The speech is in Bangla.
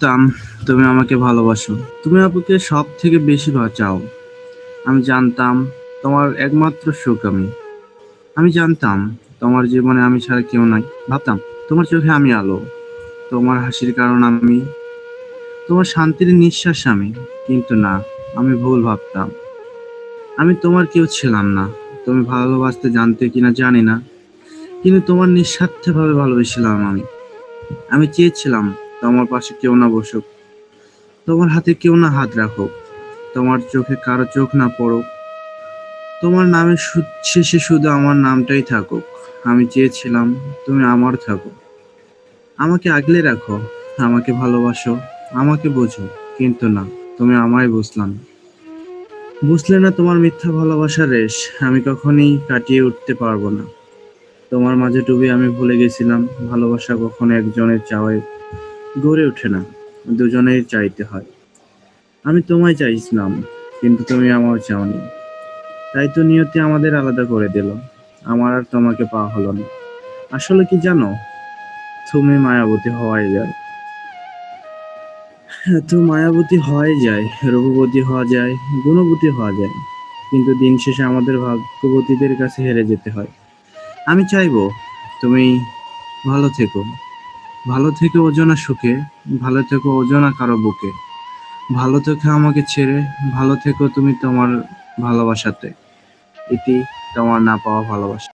জানতাম তুমি আমাকে ভালোবাসো। তুমি আপুকে সব থেকে বেশি চাও। আমি জানতাম তোমার একমাত্র সুখ আমি। আমি জানতাম তোমার জীবনে আমি ছাড়া কেউ নাই। ভাবতাম, তোমার চোখে আমি আলো। তোমার হাসির কারণ আমি। তোমার শান্তির নিঃশ্বাস আমি। কিন্তু না, আমি ভুল ভাবতাম। আমি তোমার কেউ ছিলাম না। তুমি ভালোবাসতে জানতে কিনা জানি না। কিন্তু তোমার নিঃস্বার্থভাবে ভালোবেসেছিলাম আমি। আমি চেয়েছিলাম তোমার পাশে কেউ না বসুক। তোমার হাতে কেউ না হাত রাখুক। তোমার চোখে কারও চোখ না পড়ুক। তোমার নামে শেষে শুধু আমার নামটাই থাকুক। আমি চেয়েছিলাম তুমি আমার থাকো। আমাকে আগলে রাখো, আমাকে ভালোবাসো, আমাকে বোঝো, কিন্তু না, তুমি আমায় বুঝলাম বুঝলে না তোমার মিথ্যা ভালোবাসার রেশ, আমি কখনই কাটিয়ে উঠতে পারব না। তোমার মাঝে ডুবে আমি ভুলে গেছিলাম, ভালোবাসা কখনো একজনের চাওয়ায় গড়ে ওঠে না। দুজনেই চাইতে হয়। আমি তোমায় চাইছিলাম, কিন্তু তুমি আমার চাওনি। তাই তো নিয়তি আমাদের আলাদা করে দিল। আমার আর তোমাকে পাওয়া হলো না। আসলে কি জানো? তুমি মায়াবতী হওয়াই যায়। তো মায়াবতী হওয়াই যায় রূপবতী হওয়া যায়, গুণবতী হওয়া যায়। কিন্তু দিন শেষে আমাদের ভাগ্যবতীদের কাছে হেরে যেতে হয়। আমি চাইব, তুমি ভালো থেকো। ভালো থেকে অজানা সুখে, ভালো থেকো অজানা কারও বুকে। ভালো থেকে আমাকে ছেড়ে, ভালো থেকো তুমি তোমার ভালোবাসাতে। এটি তোমার না পাওয়া ভালোবাসা।